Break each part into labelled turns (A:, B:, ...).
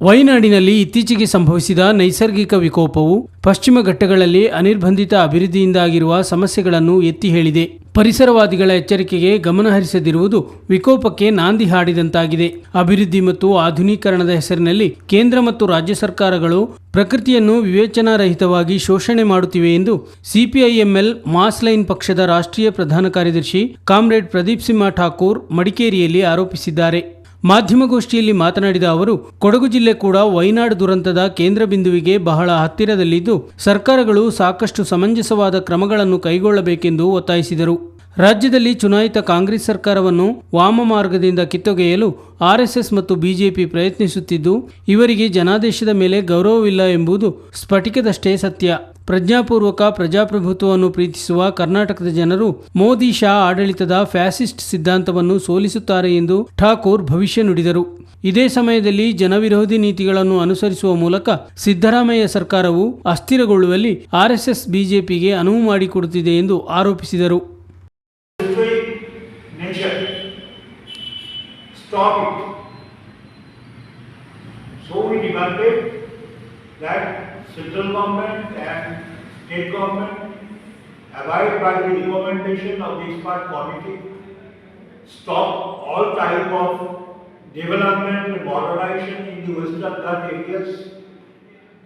A: ವಯನಾಡಿನಲ್ಲಿ ಇತ್ತೀಚೆಗೆ ಸಂಭವಿಸಿದ ನೈಸರ್ಗಿಕ ವಿಕೋಪವು ಪಶ್ಚಿಮ ಘಟ್ಟಗಳಲ್ಲಿ ಅನಿರ್ಬಂಧಿತ ಅಭಿವೃದ್ಧಿಯಿಂದಾಗಿರುವ ಸಮಸ್ಯೆಗಳನ್ನು ಎತ್ತಿ ಹೇಳಿದೆ. ಪರಿಸರವಾದಿಗಳ ಎಚ್ಚರಿಕೆಗೆ ಗಮನಹರಿಸದಿರುವುದು ವಿಕೋಪಕ್ಕೆ ನಾಂದಿ ಹಾಡಿದಂತಾಗಿದೆ. ಅಭಿವೃದ್ಧಿ ಮತ್ತು ಆಧುನೀಕರಣದ ಹೆಸರಿನಲ್ಲಿ ಕೇಂದ್ರ ಮತ್ತು ರಾಜ್ಯ ಸರ್ಕಾರಗಳು ಪ್ರಕೃತಿಯನ್ನು ವಿವೇಚನಾರಹಿತವಾಗಿ ಶೋಷಣೆ ಮಾಡುತ್ತಿವೆ ಎಂದು ಸಿಪಿಐಎಂಎಲ್ ಮಾಸ್ ಲೈನ್ ಪಕ್ಷದ ರಾಷ್ಟ್ರೀಯ ಪ್ರಧಾನ ಕಾರ್ಯದರ್ಶಿ ಕಾಮ್ರೇಡ್ ಪ್ರದೀಪ್ ಸಿಂಹ ಠಾಕೂರ್ ಮಡಿಕೇರಿಯಲ್ಲಿ ಆರೋಪಿಸಿದ್ದಾರೆ. ಮಾಧ್ಯಮಗೋಷ್ಠಿಯಲ್ಲಿ ಮಾತನಾಡಿದ ಅವರು, ಕೊಡಗು ಜಿಲ್ಲೆ ಕೂಡ ವೈನಾಡ್ ದುರಂತದ ಕೇಂದ್ರ ಬಿಂದುವಿಗೆ ಬಹಳ ಹತ್ತಿರದಲ್ಲಿದ್ದು, ಸರ್ಕಾರಗಳು ಸಾಕಷ್ಟು ಸಮಂಜಸವಾದ ಕ್ರಮಗಳನ್ನು ಕೈಗೊಳ್ಳಬೇಕೆಂದು ಒತ್ತಾಯಿಸಿದರು. ರಾಜ್ಯದಲ್ಲಿ ಚುನಾಯಿತ ಕಾಂಗ್ರೆಸ್ ಸರ್ಕಾರವನ್ನು ವಾಮ ಮಾರ್ಗದಿಂದ ಕಿತ್ತೊಗೆಯಲು ಆರ್ಎಸ್ಎಸ್ ಮತ್ತು ಬಿಜೆಪಿ ಪ್ರಯತ್ನಿಸುತ್ತಿದ್ದು, ಇವರಿಗೆ ಜನಾದೇಶದ ಮೇಲೆ ಗೌರವವಿಲ್ಲ ಎಂಬುದು ಸ್ಫಟಿಕದಷ್ಟೇ ಸತ್ಯ. ಪ್ರಜ್ಞಾಪೂರ್ವಕ ಪ್ರಜಾಪ್ರಭುತ್ವವನ್ನು ಪ್ರೀತಿಸುವ ಕರ್ನಾಟಕದ ಜನರು ಮೋದಿ ಶಾ ಆಡಳಿತದ ಫ್ಯಾಸಿಸ್ಟ್ ಸಿದ್ಧಾಂತವನ್ನು ಸೋಲಿಸುತ್ತಾರೆ ಎಂದು ಠಾಕೂರ್ ಭವಿಷ್ಯ ನುಡಿದರು. ಇದೇ ಸಮಯದಲ್ಲಿ ಜನವಿರೋಧಿ ನೀತಿಗಳನ್ನು ಅನುಸರಿಸುವ ಮೂಲಕ ಸಿದ್ದರಾಮಯ್ಯ ಸರ್ಕಾರವು ಅಸ್ಥಿರಗೊಳ್ಳುವಲ್ಲಿ ಆರ್ಎಸ್ಎಸ್ ಬಿಜೆಪಿಗೆ ಅನುವು ಮಾಡಿಕೊಡುತ್ತಿದೆ ಎಂದು ಆರೋಪಿಸಿದರು.
B: That central government and state government abide by the recommendation of the expert committee, stop all type of development and modernization in the western Ghat areas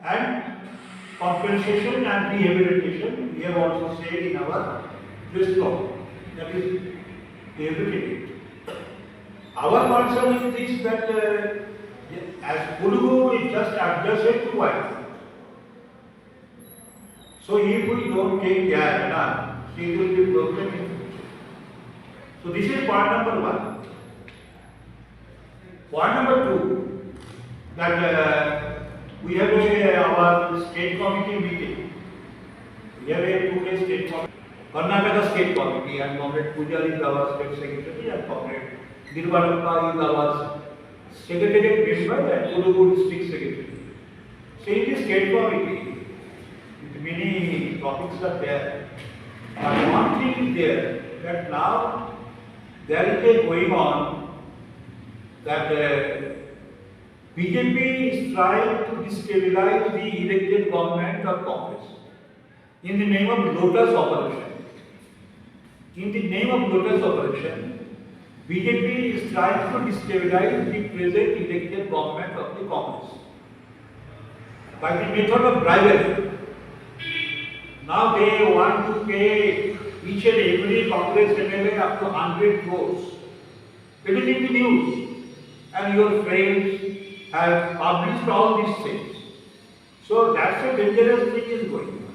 B: and compensation and rehabilitation, we have also said in our law, that is everything. Our concern is this that uh, as Kulugu is just adjacent to White. So if we don't take care, na, she will be broken. So this is point number one. Point number two, that uh, we have a, our state committee meeting. We have a two-day state committee. Karnataka State Committee and Comrade Pujar is our state secretary and Comrade Nirvanappa is our secretariat member and Kodugu district secretary. So in this state committee, many topics are there. But one thing there, that now there is a going on that uh, BJP is trying to destabilize the elected government of Congress in the name of lotus operation. In the name of lotus operation, BJP is trying to destabilize the present elected government of the Congress by the method of bribery. Now they want to pay each and every Congress MLA up to 100 crores. It is in the news, and your friends have published all these things. So that's a dangerous thing is going on.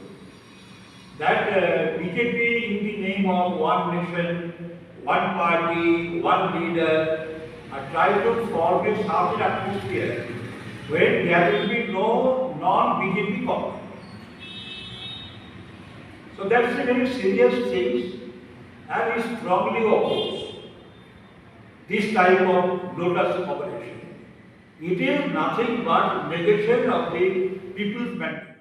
B: That uh, BJP in the name of one nation, one party, one leader, are trying to form a certain atmosphere where there will be no non-BJP government. So that's a very serious thing and we strongly oppose this type of lotus operation. It is nothing but negation of the people's mandate.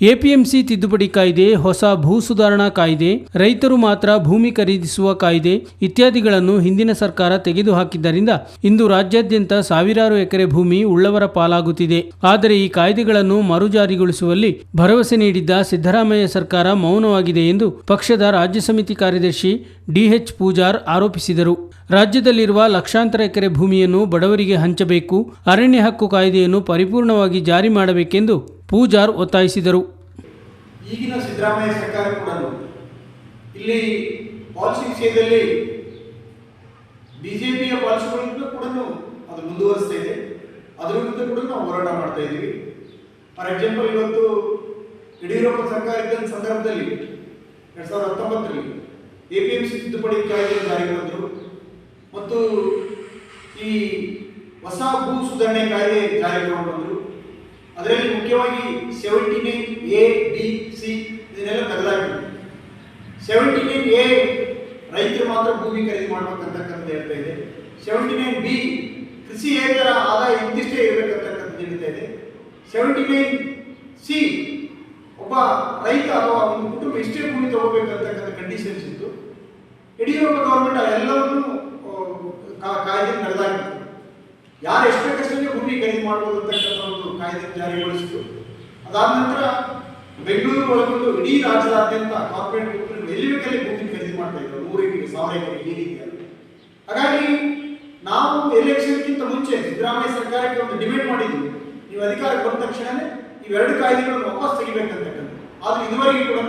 A: APMC ತಿದ್ದುಪಡಿ ಕಾಯ್ದೆ, ಹೊಸ ಭೂ ಸುಧಾರಣಾ ಕಾಯ್ದೆ, ರೈತರು ಮಾತ್ರ ಭೂಮಿ ಖರೀದಿಸುವ ಕಾಯ್ದೆ ಇತ್ಯಾದಿಗಳನ್ನು ಹಿಂದಿನ ಸರ್ಕಾರ ತೆಗೆದುಹಾಕಿದ್ದರಿಂದ ಇಂದು ರಾಜ್ಯಾದ್ಯಂತ ಸಾವಿರಾರು ಎಕರೆ ಭೂಮಿ ಉಳ್ಳವರ ಪಾಲಾಗುತ್ತಿದೆ. ಆದರೆ ಈ ಕಾಯ್ದೆಗಳನ್ನು ಮರುಜಾರಿಗೊಳಿಸುವಲ್ಲಿ ಭರವಸೆ ನೀಡಿದ್ದ ಸಿದ್ದರಾಮಯ್ಯ ಸರ್ಕಾರ ಮೌನವಾಗಿದೆ ಎಂದು ಪಕ್ಷದ ರಾಜ್ಯ ಸಮಿತಿ ಕಾರ್ಯದರ್ಶಿ ಡಿಎಚ್ ಪೂಜಾರ್ ಆರೋಪಿಸಿದರು. ರಾಜ್ಯದಲ್ಲಿರುವ ಲಕ್ಷಾಂತರ ಎಕರೆ ಭೂಮಿಯನ್ನು ಬಡವರಿಗೆ ಹಂಚಬೇಕು, ಅರಣ್ಯ ಹಕ್ಕು ಕಾಯ್ದೆಯನ್ನು ಪರಿಪೂರ್ಣವಾಗಿ ಜಾರಿ ಮಾಡಬೇಕೆಂದು ಪೂಜಾರ್ ಒತ್ತಾಯಿಸಿದರು.
C: ಈಗಿನ ಸಿದ್ದರಾಮಯ್ಯ ಸರ್ಕಾರ ಕೂಡ ಇಲ್ಲಿ ಪಾಲಿಸಿ ವಿಷಯದಲ್ಲಿ ಬಿಜೆಪಿಯ ಪಾಲಿಸಿಗಳಿಂದ ಕೂಡ ಅದು ಮುಂದುವರಿಸ್ತಾ ಇದೆ. ಅದರ ಕೂಡ ನಾವು ಹೋರಾಟ ಮಾಡ್ತಾ ಇದ್ದೀವಿ. ಫಾರ್ ಎಕ್ಸಾಂಪಲ್ ಇವತ್ತು ಯಡಿಯೂರಪ್ಪ ಸರ್ಕಾರ ಇದ್ದ ಸಂದರ್ಭದಲ್ಲಿ ಎರಡ್ ಸಾವಿರದ ಹತ್ತೊಂಬತ್ತರಲ್ಲಿ ಎ ಪಿ ಎಂ ಸಿ ತಿದ್ದುಪಡಿ ಕಾಯ್ದೆ ಜಾರಿಗೆ ತಂದರು ಮತ್ತು ಈ ಹೊಸ ಭೂ ಸುಧಾರಣೆ ಕಾಯ್ದೆ ಜಾರಿಗೆ ಬಂದರು ಅದರಲ್ಲಿ ಮುಖ್ಯವಾಗಿ seventy nine A D C ಇದನ್ನೆಲ್ಲ ತೆಗೆದಾಕಿದ್ರು ಸೆವೆಂಟಿ ನೈನ್ ಎ ರೈತರು ಮಾತ್ರ ಭೂಮಿ ಖರೀದಿ ಮಾಡ್ಬೇಕಂತಕ್ಕಂಥ ಹೇಳ್ತಾ ಇದೆ. ಸೆವೆಂಟಿ ನೈನ್ ಬಿ ಕೃಷಿ ಏತರ ಆದಾಯ ಇಂತಿಷ್ಟೇ ಇರಬೇಕಂತಕ್ಕಂಥದ್ದು ಹೇಳ್ತಾ ಇದೆ. ಸೆವೆಂಟಿ ನೈನ್ ಸಿ ಒಬ್ಬ ರೈತ ಅಥವಾ ಒಂದು ಕುಟುಂಬ ಇಷ್ಟೇ ಭೂಮಿ ತಗೋಬೇಕಂತಕ್ಕಂಥ ಕಂಡೀಷನ್ಸ್ ಇತ್ತು. ಯಡಿಯೂರಪ್ಪ ಗೌರ್ಮೆಂಟ್ ಎಲ್ಲವನ್ನೂ ಕಾಯ್ದೆ ನಡೆದಾಗಿತ್ತು. ಯಾರು ಎಷ್ಟು ಬೇಕಷ್ಟೇ ಭೂಮಿ ಖರೀದಿ ಮಾಡಬಹುದು ಅಂತಕ್ಕಂಥ ಕಾಯ್ದೆ ಜಾರಿಗೊಳಿಸಿತು. ಅದಾದ ನಂತರ ಬೆಂಗಳೂರು ಒಳಗೊಂಡು ಇಡೀ ರಾಜ್ಯದಾದ್ಯಂತ ಕಾರ್ಪೊರೇಟ್ ಕಂಪನಿಗಳು ಎಲ್ಲಿ ಬೇಕಲ್ಲಿ ಭೂಮಿ ಖರೀದಿ ಮಾಡ್ತಾ ಇದ್ರು. ನೂರು ಎಕರೆ, ಸಾವಿರ ಎಕರೆ ಈ ರೀತಿ ಹಾಗಾಗಿ ನಾವು ಎಲೆಕ್ಷನ್ಗಿಂತ ಮುಂಚೆ ಸಿದ್ದರಾಮಯ್ಯ ಸರ್ಕಾರಕ್ಕೆ ಒಂದು ಡಿಮ್ಯಾಂಡ್ ಮಾಡಿದ್ವಿ. ನೀವು ಅಧಿಕಾರಕ್ಕೆ ಬಂದ ತಕ್ಷಣನೇ ಇವೆರಡು ಕಾಯ್ದೆಗಳನ್ನು ವಾಪಸ್ ತೆಗಿಬೇಕಂತಕ್ಕಂಥ ಆದ್ರೆ ಇದುವರೆಗೆ ಕೂಡ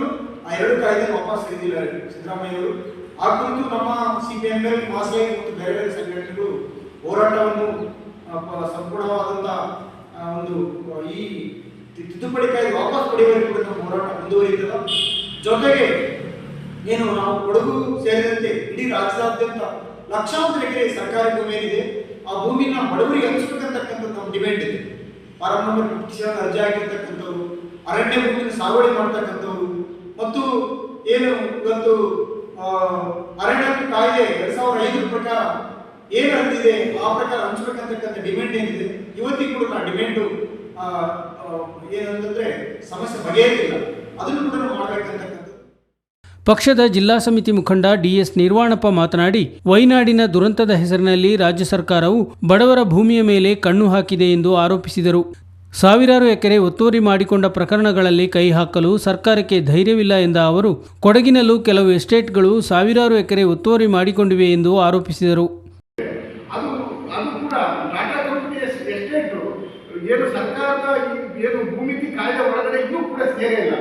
C: ಆ ಎರಡು ಕಾಯ್ದೆ ವಾಪಸ್ ತೆಗೆದಿಲ್ಲ ಸಿದ್ದರಾಮಯ್ಯ ಅವರು. ಆ ಕುರಿತು ನಮ್ಮ ಸಿ ಪಿ ಎಂ ಎಲ್ ಮಾಸ್ಲೈ ಮತ್ತು ಬೇರೆ ಬೇರೆ ಸಂಘಟನೆಗಳು ಹೋರಾಟವನ್ನು ಸಂಪೂರ್ಣವಾದಂತಹ ಒಂದು ಈ ತಿದ್ದುಪಡಿ ಕಾಯ್ದೆ ವಾಪಸ್ ಪಡೆಯುವವರೆಗೂ ಕೂಡ ನಮ್ಮ ಹೋರಾಟ ಮುಂದುವರಿಯುತ್ತದೆ? ಜೊತೆಗೆ ಏನು ನಾವು ಕೊಡಗು ಸೇರಿದಂತೆ ಇಡೀ ರಾಜ್ಯದಾದ್ಯಂತ ಲಕ್ಷಾಂತರ ಎಕರೆ ಸರ್ಕಾರಿ ಭೂಮಿ ಏನಿದೆ, ಆ ಭೂಮಿನ ಬಡವರಿಗೆ ಹಂಚ್ಬೇಕಂತಕ್ಕಂಥದ್ದು ನಮ್ಮ ಡಿಮ್ಯಾಂಡ್ ಇದೆ. ಫಾರಂ ನಂಬರ್ ಫಿಫ್ಟಿ ಅರ್ಜಿ ಆಗಿರ್ತಕ್ಕಂಥವ್ರು ಅರಣ್ಯ ಭೂಮಿಯನ್ನು ಸಾಗುವಳಿ ಮಾಡ್ತಕ್ಕಂಥವ್ರು, ಮತ್ತು ಏನು ಇವತ್ತು ಅರಣ್ಯ ಕಾಯ್ದೆ ಎರಡ್ ಸಾವಿರದ ಐದರ ಪ್ರಕಾರ ಏನು ಅಂತಿದೆ ಆ ಪ್ರಕಾರ ಹಂಚ್ಬೇಕಂತಕ್ಕಂಥ ಡಿಮ್ಯಾಂಡ್ ಏನಿದೆ ಇವತ್ತಿಗೂ ಕೂಡ ಡಿಮ್ಯಾಂಡು ಏನಂತಂದ್ರೆ ಸಮಸ್ಯೆ ಬಗೆಯಲಿಲ್ಲ ಅದನ್ನು ಕೂಡ ಮಾಡ್ಬೇಕಂತಕ್ಕಂಥದ್ದು.
A: ಪಕ್ಷದ ಜಿಲ್ಲಾ ಸಮಿತಿ ಮುಖಂಡ ಡಿಎಸ್ ನಿರ್ವಾಣಪ್ಪ ಮಾತನಾಡಿ, ವೈನಾಡಿನ ದುರಂತದ ಹೆಸರಿನಲ್ಲಿ ರಾಜ್ಯ ಸರ್ಕಾರವು ಬಡವರ ಭೂಮಿಯ ಮೇಲೆ ಕಣ್ಣು ಹಾಕಿದೆ ಎಂದು ಆರೋಪಿಸಿದರು. ಸಾವಿರಾರು ಎಕರೆ ಒತ್ತುವರಿ ಮಾಡಿಕೊಂಡ ಪ್ರಕರಣಗಳಲ್ಲಿ ಕೈ ಹಾಕಲು ಸರ್ಕಾರಕ್ಕೆ ಧೈರ್ಯವಿಲ್ಲ ಎಂದ ಅವರು, ಕೊಡಗಿನಲ್ಲೂ ಕೆಲವು ಎಸ್ಟೇಟ್ಗಳು ಸಾವಿರಾರು ಎಕರೆ ಒತ್ತುವರಿ ಮಾಡಿಕೊಂಡಿವೆ ಎಂದು ಆರೋಪಿಸಿದರು
D: ಅದು ಅದು ಕೂಡ ಟಾಟಾ ಕಂಪನಿಯ ಎಸ್ಟೇಟ್ ಏನು ಸರ್ಕಾರದ ಈ ಏನು ಭೂಮಿತಿ ಕಾಯ್ದೆ ಒಳಗಡೆ ಇನ್ನೂ ಕೂಡ ಸೇರಿಲ್ಲ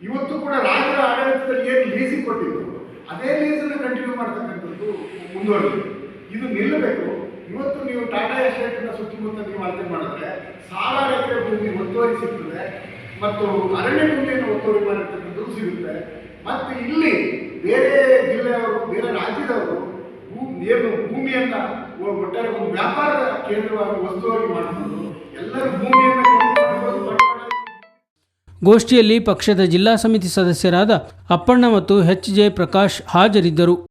D: ಇವತ್ತು ಕೂಡ ರಾಜ್ಯದ ಆಡಳಿತದಲ್ಲಿ ಏನು ಲೀಸಿಗೆ ಕೊಟ್ಟಿದ್ರು ಅದೇ ಲೀಸನ್ನು ಕಂಟಿನ್ಯೂ ಮಾಡ್ತಕ್ಕಂಥದ್ದು ಮುಂದುವರೆದಿದೆ. ಇದು ನಿಲ್ಲಬೇಕು. ಇವತ್ತು ನೀವು ಟಾಟಾ ಎಸ್ಟೇಟ್ನ ಸುತ್ತಮುತ್ತ ನೀವು ಅಳತೆ ಮಾಡಿದ್ರೆ ಸಾವಿರಾರು ಎಕರೆ ಭೂಮಿ ಒತ್ತುವರಿ ಸಿಗ್ತದೆ ಮತ್ತು ಅರಣ್ಯ ಭೂಮಿಯನ್ನು ಒತ್ತುವರಿ ಮಾಡಿರ್ತಕ್ಕಂಥದ್ದು ಸಿಗುತ್ತೆ. ಮತ್ತು ಇಲ್ಲಿ ಬೇರೆ ಜಿಲ್ಲೆಯವರು, ಬೇರೆ ರಾಜ್ಯದವರು ಏನು ಭೂಮಿಯನ್ನು ಒಟ್ಟಾರೆ ಒಂದು ವ್ಯಾಪಾರದ ಕೇಂದ್ರವಾಗಿ ವಸ್ತುವಾಗಿ ಮಾಡಿಕೊಂಡು
A: ಗೋಷ್ಠಿಯಲ್ಲಿ ಪಕ್ಷದ ಜಿಲ್ಲಾ ಸಮಿತಿ ಸದಸ್ಯರಾದ ಅಪ್ಪಣ್ಣ ಮತ್ತು ಎಚ್ ಜೆ ಪ್ರಕಾಶ್ ಹಾಜರಿದ್ದರು.